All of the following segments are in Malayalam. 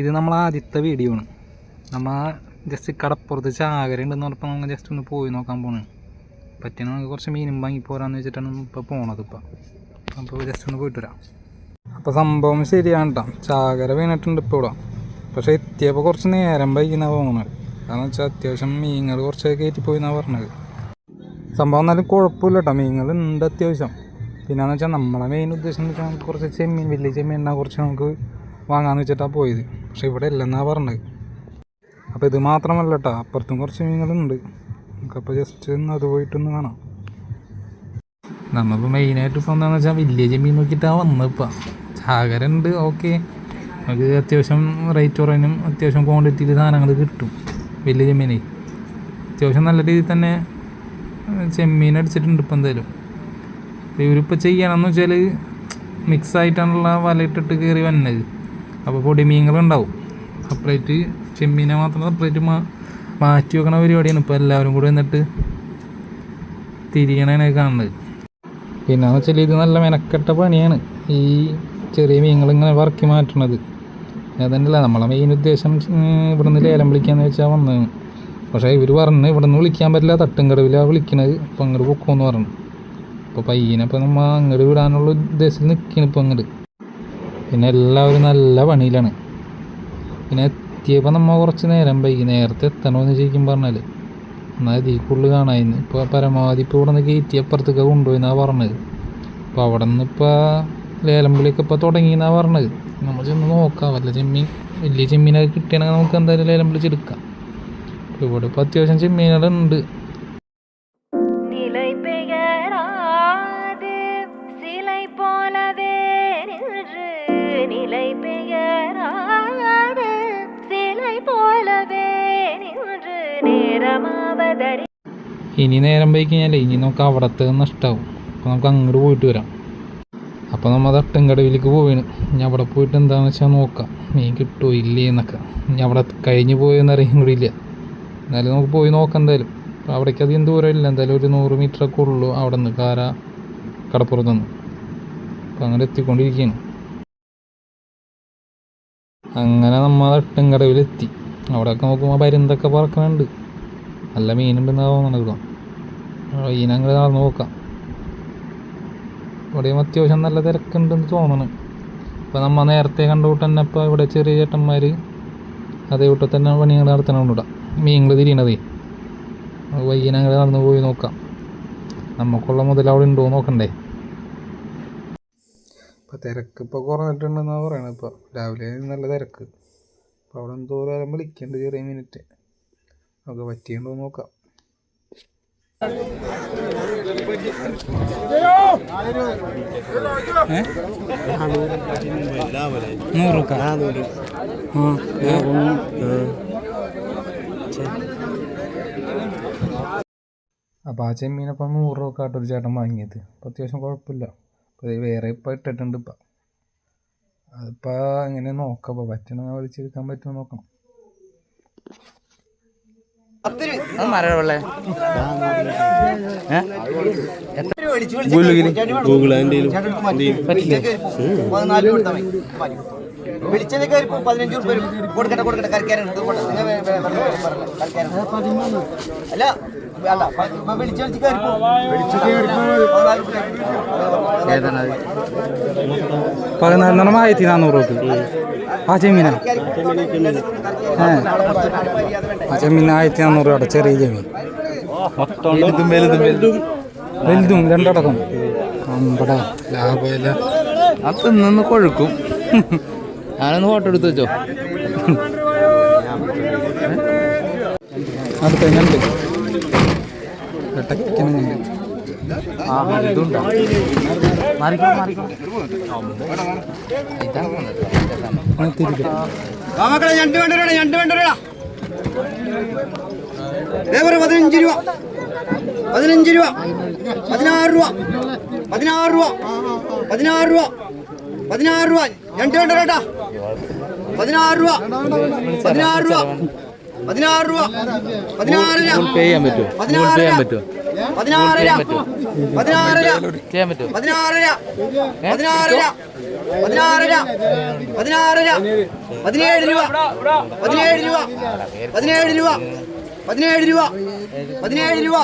ഇത് നമ്മൾ ആദ്യത്തെ വീഡിയോ ആണ്. നമ്മൾ ജസ്റ്റ് കടപ്പുറത്ത് ചാകര ഉണ്ടെന്ന് പറഞ്ഞപ്പോൾ നമുക്ക് ജസ്റ്റ് ഒന്ന് പോയി നോക്കാൻ പോകണം പറ്റിയ നമുക്ക് കുറച്ച് മീനും വാങ്ങി പോരാന്ന് വെച്ചിട്ടാണ് ഇപ്പോൾ പോണത് ഇപ്പം. അപ്പോൾ ജസ്റ്റ് ഒന്ന് പോയിട്ട് വരാം. അപ്പോൾ സംഭവം ശരിയാണ് കേട്ടോ ചാകര വീണിട്ടുണ്ട് ഇപ്പോൾ ഇവിടെ. പക്ഷേ എത്തിയപ്പോൾ കുറച്ച് നേരം വൈകുന്നാണ് പോകുന്നത് കാരണം വെച്ചാൽ അത്യാവശ്യം മീനുകൾ കുറച്ച് കയറ്റിപ്പോയി പറഞ്ഞത്. സംഭവം എന്നാലും കുഴപ്പമില്ല കേട്ടോ മീനുകൾ ഉണ്ട് അത്യാവശ്യം. പിന്നെന്ന് വെച്ചാൽ നമ്മളെ മെയിൻ ഉദ്ദേശം എന്ന് വെച്ചാൽ നമുക്ക് കുറച്ച് ചെമ്മീൻ വലിയ ചെമ്മീൻ ഉണ്ടാകും കുറച്ച് നമുക്ക് വാങ്ങാന്ന് വെച്ചിട്ടാണ് പോയത്. പക്ഷെ ഇവിടെ ഇല്ലെന്നാണ് പറഞ്ഞത്. അപ്പോൾ ഇത് മാത്രമല്ല കേട്ടോ അപ്പുറത്തും കുറച്ച് മീനുകളുണ്ട്. നമുക്കപ്പോൾ ജസ്റ്റ് ഒന്ന് അത് പോയിട്ടൊന്ന് കാണാം. നമ്മളിപ്പോൾ മെയിനായിട്ട് ഇപ്പോൾ എന്താണെന്ന് വെച്ചാൽ വില്ലേജ് മീൻ നോക്കിയിട്ടാണ് വന്നത് ഇപ്പം ചാകര ഉണ്ട് ഓക്കെ നമുക്ക് അത്യാവശ്യം റേറ്റ് കുറയാനും അത്യാവശ്യം ക്വാണ്ടിറ്റിയിൽ സാധനങ്ങൾ കിട്ടും വലിയ ചെമ്മീനെ അത്യാവശ്യം നല്ല രീതിയിൽ തന്നെ ചെമ്മീൻ അടിച്ചിട്ടുണ്ട് ഇപ്പം എന്തായാലും. ഇവരിപ്പോൾ ചെയ്യണമെന്ന് വെച്ചാൽ മിക്സ് ആയിട്ടാണുള്ള വലയിട്ടിട്ട് കയറി വന്നത്. അപ്പോൾ പൊടിമീങ്ങളുണ്ടാവും സെപ്പറേറ്റ് ചെമ്മീനെ മാത്രം സെപ്പറേറ്റ് മാ മാറ്റി വെക്കണ പരിപാടിയാണ്. ഇപ്പോൾ എല്ലാവരും കൂടി വന്നിട്ട് തിരിയണേനെ കാണുന്നത്. പിന്നെന്ന് വെച്ചാൽ ഇത് നല്ല മെനക്കെട്ട പണിയാണ്. ഈ ചെറിയ മീനുകൾ ഇങ്ങനെ വറക്കി മാറ്റണത്. അതന്നെയല്ല നമ്മളെ മെയിൻ ഉദ്ദേശം ഇവിടുന്ന് ലേലം വിളിക്കാന്ന് വെച്ചാൽ വന്നത്. പക്ഷേ ഇവർ പറഞ്ഞ് ഇവിടുന്ന് വിളിക്കാൻ പറ്റില്ല. തട്ടുംകടവിലാണ് വിളിക്കണത്. അപ്പം അങ്ങോട്ട് പൊക്കോന്ന് പറഞ്ഞു. അപ്പോൾ പയ്യനെ ഇപ്പോൾ നമ്മൾ അങ്ങോട്ട് വിടാനുള്ള ഉദ്ദേശത്തിൽ നിൽക്കണം ഇപ്പം അങ്ങോട്ട് പിന്നെ എല്ലാവരും നല്ല പണിയിലാണ്. പിന്നെ എത്തിയപ്പോൾ നമ്മൾ കുറച്ച് നേരം വൈകി നേരത്തെ എത്തണമെന്ന് ശരിക്കും പറഞ്ഞാൽ എന്നാൽ ഇതിൽ കൂടുതൽ കാണാമായിരുന്നു ഇപ്പോൾ പരമാവധി ഇപ്പോൾ ഇവിടെ നിന്ന് കയറ്റി അപ്പുറത്തേക്ക് കൊണ്ടുപോയിന്നാണ് പറഞ്ഞത്. അപ്പോൾ അവിടെ നിന്ന് ഇപ്പോൾ ലേലം വിളിയൊക്കെ ഇപ്പോൾ തുടങ്ങിയെന്നാണ് പറഞ്ഞത്. നമ്മൾ ചെന്ന് നോക്കാം. വല്ല ചെമ്മീൻ വലിയ ചെമ്മീനൊക്കെ കിട്ടിയാണെങ്കിൽ നമുക്ക് എന്തായാലും ലേലം വിളിച്ചെടുക്കാം ഇവിടെ ഇപ്പോൾ അത്യാവശ്യം ചെമ്മീനുകളുണ്ട്. நிலை பெயராது சிலை போலவே நின்று நேரமாவதறி ഇനി നേരം പോയി കഴിഞ്ഞാലേ ഇനി നമുക്ക് അവിടത്തെ നഷ്ടമാവും അപ്പോൾ നമുക്ക് അങ്ങോട്ട് പോയിട്ട് വരാം അപ്പോൾ നമ്മൾ തട്ടുംകടവിലേക്ക് പോവാണ് ഇനി അവിടെ പോയിട്ട് എന്താണെന്ന് വെച്ചാൽ നോക്കാം മീൻ കിട്ടുമോ ഇല്ലേ എന്നൊക്കെ ഇനി അവിടെ കഴിഞ്ഞ് പോയെന്ന് അറിയാൻ കൂടി ഇല്ല എന്നാലും നമുക്ക് പോയി നോക്കാം എന്തായാലും അപ്പോൾ അവിടേക്ക് അധികം ദൂരം ഇല്ല എന്തായാലും ഒരു നൂറ് മീറ്ററൊക്കെ ഉള്ളൂ അവിടെ നിന്ന് കാര കടപ്പുറത്തുനിന്ന് അപ്പോൾ അങ്ങനെ എത്തിക്കൊണ്ടിരിക്കുകയാണ് അങ്ങനെ നമ്മൾ തട്ടുംകടവിലെത്തി അവിടെയൊക്കെ നോക്കുമ്പോൾ പരുന്തൊക്കെ പറക്കണുണ്ട്. നല്ല മീനുണ്ടെന്നാ തോന്നണത് കേട്ടോ മീനങ്ങനെ നടന്ന് നോക്കാം. ഇവിടെയും അത്യാവശ്യം നല്ല തിരക്കുണ്ടെന്ന് തോന്നണം. ഇപ്പോൾ നമ്മൾ നേരത്തെ കണ്ട കൂട്ട് തന്നെ ഇപ്പോൾ ഇവിടെ ചെറിയ ചേട്ടന്മാർ അതേ കൂട്ടം തന്നെ പണികൾ നടത്തണമുണ്ട് മീനുകൾ തിരിയണതേ. വയ്യനങ്ങനെ നടന്നു പോയി നോക്കാം. നമുക്കുള്ള മുതൽ അവിടെ ഉണ്ടോ നോക്കണ്ടേ? ഇപ്പോൾ തിരക്ക് ഇപ്പോൾ കുറഞ്ഞിട്ടുണ്ടെന്നാണ് പറയണത് ഇപ്പോൾ രാവിലെ നല്ല തിരക്ക്. അപ്പോൾ അവിടെ എന്തോ നേരം വിളിക്കേണ്ട ചെറിയ മിനിറ്റ് നമുക്ക് പറ്റിയുണ്ടോ നോക്കാം. അപ്പൊ ആ ചെമ്മീനപ്പം നൂറ് രൂപ കാട്ടൊരു ചേട്ടൻ വാങ്ങിയത്. അപ്പോൾ അത്യാവശ്യം കുഴപ്പമില്ല. അപ്പോൾ വേറെ ഇപ്പോൾ ഇട്ടിട്ടുണ്ട് ഇപ്പം അതിപ്പോൾ അങ്ങനെ നോക്കാം അപ്പോൾ പറ്റണ വിളിച്ചെടുക്കാൻ പറ്റുമോ നോക്കണം വെളിച്ചെണ്ണ പതിനഞ്ച് രൂപ കൊടുക്കട്ടെ കൊടുക്കട്ടെ കറിക്കാരാണ് അതുകൊണ്ട് നിങ്ങൾ വേ- വേ- വേ- വേ- പറയല്ല. കറിക്കാരാണ്. അല്ല അല്ല നാന്നൂറ് രൂപ പതിനാലെണ്ണം ആയിരത്തി നാനൂറ് രൂപ ആ ചെമ്മീന ആ ചെമ്മീൻ ആയിരത്തി നാനൂറ് രൂപ ചെറിയ ചെമ്മീൻ വലുതും വലുതും വലുതും വലുതും രണ്ടടക്കം. അമ്പടാ ലാഭമില്ല. അത് നിന്ന് കൊഴുക്കും. ഞാനൊന്ന് ഫോട്ടോ എടുത്ത് വെച്ചോ. അടുത്ത ഞണ്ട് വെട്ടക്കണ ഞണ്ട് ആ, തിരികെ മക്കളെ ഞണ്ട് വേണ്ട വരൂടാ, ഞണ്ട് വേണ്ട വരൂടാ. ദേ പറ പതിനഞ്ച് രൂപ പതിനഞ്ച് രൂപ പതിനാറ് രൂപ പതിനാറ് രൂപ പതിനാറ് രൂപ പതിനാറ് രൂപ ഞണ്ട് വേണ്ട കേട്ടാ പതിനാറ് രൂപ പതിനാറ് രൂപ പതിനാറ് രൂപ. പതിനാറര പേ ചെയ്യാൻ പറ്റുമോ? ചെയ്യാൻ പറ്റുമോ? പതിനാറര പതിനാറര ചെയ്യാൻ പറ്റുമോ? പതിനാറര പതിനാറര പതിനാറര പതിനാറര പതിനേഴ് രൂപ. പതിനേഴ് രൂപ. പതിനേഴ് രൂപ. പതിനേഴ് രൂപ. പതിനേഴ് രൂപ.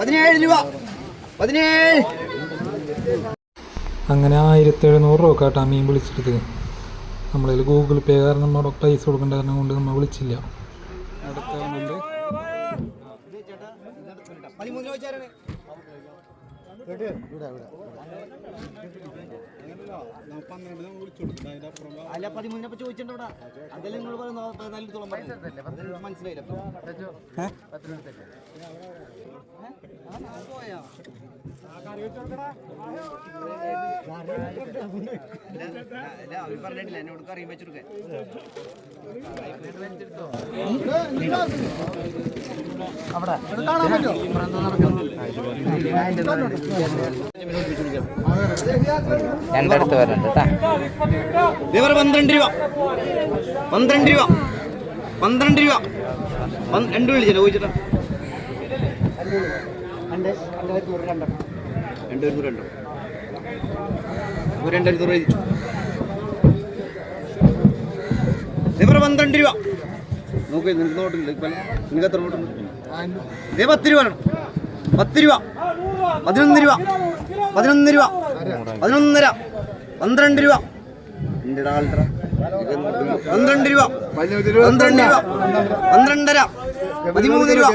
പതിനേഴ് രൂപ. പതിനേഴ്. അങ്ങനെ ആയിരത്തി എഴുന്നൂറ് രൂപ കേട്ടോ മീൻ വിളിച്ചെടുത്ത് നമ്മളതിൽ ഗൂഗിൾ പേ കാരണം നമ്മുടെ പൈസ കൊടുക്കേണ്ട കാരണം കൊണ്ട് നമ്മൾ വിളിച്ചില്ല പതിമൂന്ന് വെച്ചാരാണ് അല്ല പതിമൂന്നിനെ ചോദിച്ചിട്ടുണ്ട് അതെല്ലാം നിങ്ങൾ പറയുന്നത്? മനസ്സിലായില്ല? പറഞ്ഞിട്ടില്ല എന്നോട് കറിയും വെച്ചെടുക്കാൻ രണ്ടടുത്ത് വരണ്ട ഇവർ പന്ത്രണ്ട് രൂപ. പന്ത്രണ്ട് രൂപ. പന്ത്രണ്ട് രൂപ. രണ്ടു വിളിച്ചില്ല ചോദിച്ചിട്ടാ. രണ്ട് രണ്ടോ രണ്ടായിരത്തി രൂപ എഴുതിച്ചു. ഇവർ പന്ത്രണ്ട് രൂപ. നോക്ക് നിനക്ക് നോട്ടുണ്ട് നിനക്ക് എത്ര നോട്ടുണ്ട് ഇതേ പത്ത് രൂപ പത്ത് രൂപ. പതിനൊന്ന് രൂപ. പതിനൊന്ന് രൂപ. പതിനൊന്നര. പന്ത്രണ്ട് രൂപ. നിന്റെ ആൾട്ര പന്ത്രണ്ട് രൂപ. പന്ത്രണ്ട് രൂപ. പന്ത്രണ്ടര. പതിമൂന്ന് രൂപ.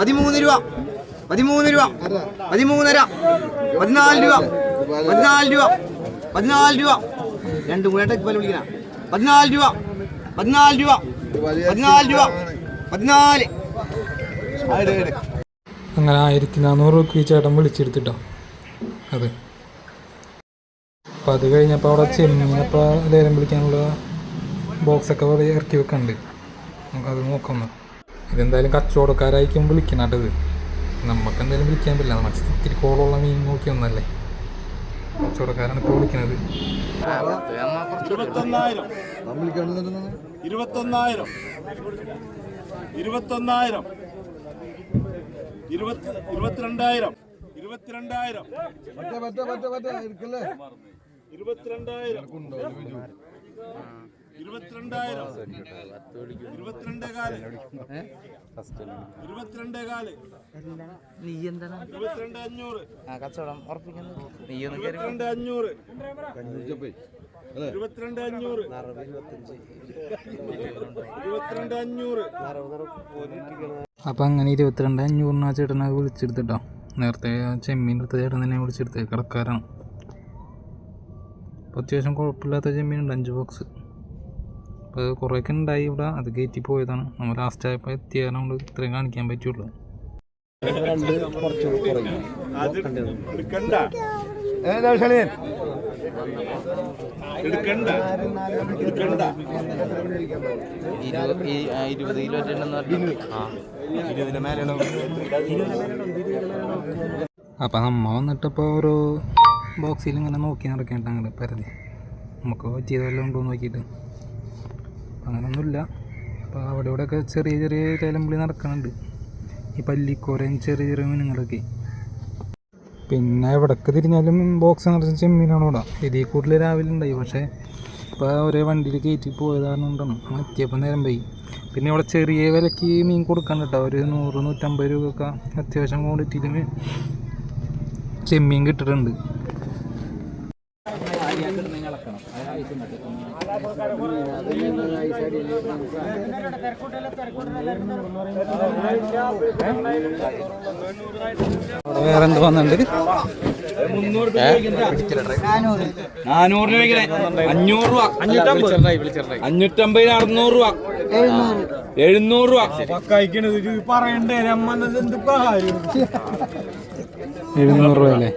പതിമൂന്ന് രൂപ. പതിമൂന്ന് രൂപ. പതിമൂന്നര. പതിനാല് രൂപ. പതിനാല് രൂപ. പതിനാല് രൂപ. രണ്ടും കൂടെ ഇപ്പം വിളിക്കണ പതിനാല് രൂപ. പതിനാല് രൂപ. പതിനാല് രൂപ. പതിനാല്. അങ്ങനെ ആയിരത്തി നാനൂറ് രൂപയ്ക്ക് ഈ ചേട്ടൻ വിളിച്ചെടുത്തിട്ടോ. അതെ. അപ്പം അത് കഴിഞ്ഞപ്പോൾ അവിടെ ചെമ്മീനപ്പോൾ ലേലം വിളിക്കാനുള്ള ബോക്സൊക്കെ അവിടെ ഇറക്കി വെക്കുന്നുണ്ട് നമുക്കത് നോക്കാം ഇതെന്തായാലും കച്ചവടക്കാരായിരിക്കും വിളിക്കണട്ടത് നമുക്ക് എന്തായാലും വിളിക്കാൻ പറ്റില്ല. നമുക്ക് ഇത്തിരി കോളുള്ള മീൻ നോക്കി ഒന്നല്ലേ കച്ചവടക്കാരാണ് ഇപ്പോൾ വിളിക്കുന്നത്. ഇരുപത്തൊന്നായിരം. ഇരുപത്തൊന്നായിരം. ഇരുപത്തൊന്നായിരം. ഇരുപത്തി ഇരുപത്തിരണ്ടായിരം. ഇരുപത്തിരണ്ടായിരം. ഇരുപത്തിരണ്ടായിരം. ഇരുപത്തിരണ്ടായിരം. ഇരുപത്തിരണ്ടേ കാൽ ഇരുപത്തിരണ്ടേ കാൽ നീ എന്താണ് ഇരുപത്തിരണ്ട് അഞ്ഞൂറ് ആ കച്ചവടം ഉറപ്പിക്കുന്നത് നീ ഒന്ന് കയറി ഇരുപത്തിരണ്ട് അഞ്ഞൂറ് ഇരുപത്തിരണ്ട് അഞ്ഞൂറ് ഇരുപത്തിരണ്ട് അഞ്ഞൂറ് അപ്പം അങ്ങനെ ഇരുപത്തിരണ്ട് അഞ്ഞൂറിന് ആ ചേട്ടനെ വിളിച്ചെടുത്തിട്ടോ. നേരത്തെ ആ ചെമ്മീൻ എടുത്ത ചേട്ടൻ തന്നെ വിളിച്ചെടുത്ത് കടക്കാരാണ്. അപ്പോൾ അത്യാവശ്യം കുഴപ്പമില്ലാത്ത ചെമ്മീനുണ്ട് അഞ്ച് ബോക്സ് കുറേയൊക്കെ ഉണ്ടായി ഇവിടെ. അത് കയറ്റി പോയതാണ്. നമ്മൾ ലാസ്റ്റ് ആയപ്പോൾ എത്തിയതുകൊണ്ട് ഇത്രയും കാണിക്കാൻ പറ്റുള്ളൂ ഇരുപത് കിലോ പറഞ്ഞു ആ അപ്പം നമ്മ വന്നിട്ടപ്പോ ഓരോ ബോക്സിൽ ഇങ്ങനെ നോക്കി നടക്കേണ്ട അങ്ങനെ പരതി നമുക്ക് പറ്റിയത് വല്ലതും ഉണ്ടോ നോക്കിയിട്ട്. അങ്ങനൊന്നുമില്ല. അപ്പോൾ അവിടെ ഇവിടെയൊക്കെ ചെറിയ ചെറിയ ലേലംപുളി നടക്കുന്നുണ്ട് ഈ പല്ലിക്കോരയും ചെറിയ ചെറിയ മീനുകളൊക്കെ. പിന്നെ എവിടേക്ക് തിരിഞ്ഞാലും ബോക്സ് നിറച്ച് ചെമ്മീനാണ് ഇവിടെ. ഇതിൽ കൂടുതൽ രാവിലെ ഉണ്ടായി. പക്ഷേ ഇപ്പോൾ ഒരേ വണ്ടിയിൽ കയറ്റി പോയത് കാരണം കൊണ്ടാണ്. എത്തിയപ്പോൾ നേരം പോയി. പിന്നെ ഇവിടെ ചെറിയ വിലയ്ക്ക് മീൻ കൊടുക്കാൻ കേട്ടോ. ഒരു നൂറ് നൂറ്റമ്പത് രൂപയൊക്കെ അത്യാവശ്യം ക്വാണ്ടിറ്റിയിൽ ചെമ്മീൻ കിട്ടിയിട്ടുണ്ട്. വേറെ എന്ത് വന്നിട്ടുണ്ട് നാനൂറ് രൂപ അഞ്ഞൂറ് രൂപ. അഞ്ഞൂറ്റമ്പതിന് അറുന്നൂറ് രൂപ. എഴുന്നൂറ്. രൂപ. എഴുന്നൂറ് രൂപ അല്ലേ?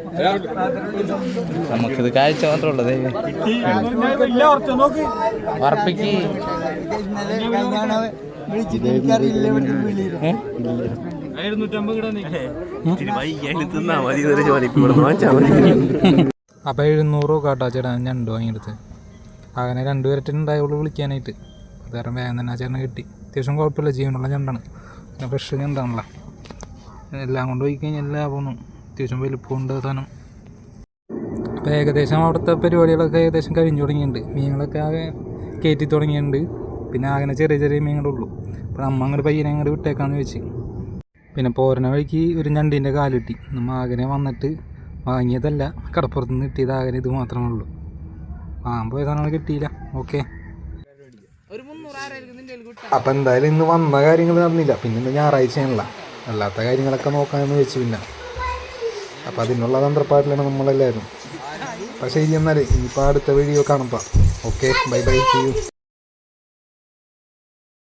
നമുക്കിത് കാഴ്ച മാത്രമുള്ളത് ഉറപ്പിക്ക്. അപ്പോൾ എഴുന്നൂറ് രൂപ കാട്ടാ ചേട്ടാ ഞാൻ രണ്ട് വാങ്ങിയെടുത്ത് അങ്ങനെ രണ്ട് പേരറ്റെ ഉണ്ടായുള്ളൂ വിളിക്കാനായിട്ട്. വേറെ വേഗം തന്നെ ആ ചേട്ടനെ കിട്ടി. അത്യാവശ്യം കുഴപ്പമില്ല ജീവനുള്ള ഞണ്ടാണ് പിന്നെ ഫ്രഷ് ഞണ്ടാണല്ലോ എല്ലാം കൊണ്ട് പോയി കഴിഞ്ഞാൽ ലാഭമാണ് അത്യാവശ്യം വലുപ്പമുണ്ട് സാധനം. അപ്പോൾ ഏകദേശം അവിടുത്തെ പരിപാടികളൊക്കെ ഏകദേശം കഴിഞ്ഞു തുടങ്ങിയിട്ടുണ്ട്. മീനുകളൊക്കെ ആകെ കയറ്റി തുടങ്ങിയിട്ടുണ്ട്. പിന്നെ അങ്ങനെ ചെറിയ ചെറിയ മീനുകളുള്ളൂ. അപ്പോൾ നമ്മൾ അങ്ങോട്ട് പയ്യനെ അങ്ങോട്ട് വിട്ടേക്കാന്ന് വെച്ച്. പിന്നെ പോരണ വഴിക്ക് ഒരു ഞണ്ടിന്റെ കാലിട്ടി. നമ്മൾ ആകനെ വന്നിട്ട് വാങ്ങിയതല്ല കടപ്പുറത്ത് നിന്ന് കിട്ടിയത് ആകനെ ഇത് മാത്രമേ ഉള്ളൂ. വാങ്ങാൻ പോയ സാധനങ്ങൾ കിട്ടിയില്ല. ഓക്കെ. അപ്പം എന്തായാലും ഇന്ന് വന്ന കാര്യങ്ങൾ നടന്നില്ല. പിന്നെ ഇന്ന് ഞായറാഴ്ചയാണല്ല. അല്ലാത്ത കാര്യങ്ങളൊക്കെ നോക്കാമെന്ന് വെച്ച് പിന്നെ. അപ്പം അതിനുള്ള തന്ത്രപ്പാട്ടിലാണ് നമ്മളെല്ലാവരും. അപ്പം ശരി എന്നാൽ ഇനിയിപ്പോൾ അടുത്ത വീഡിയോ കാണുമ്പോൾ ഓക്കെ ബൈ ബൈ ചെയ്യൂ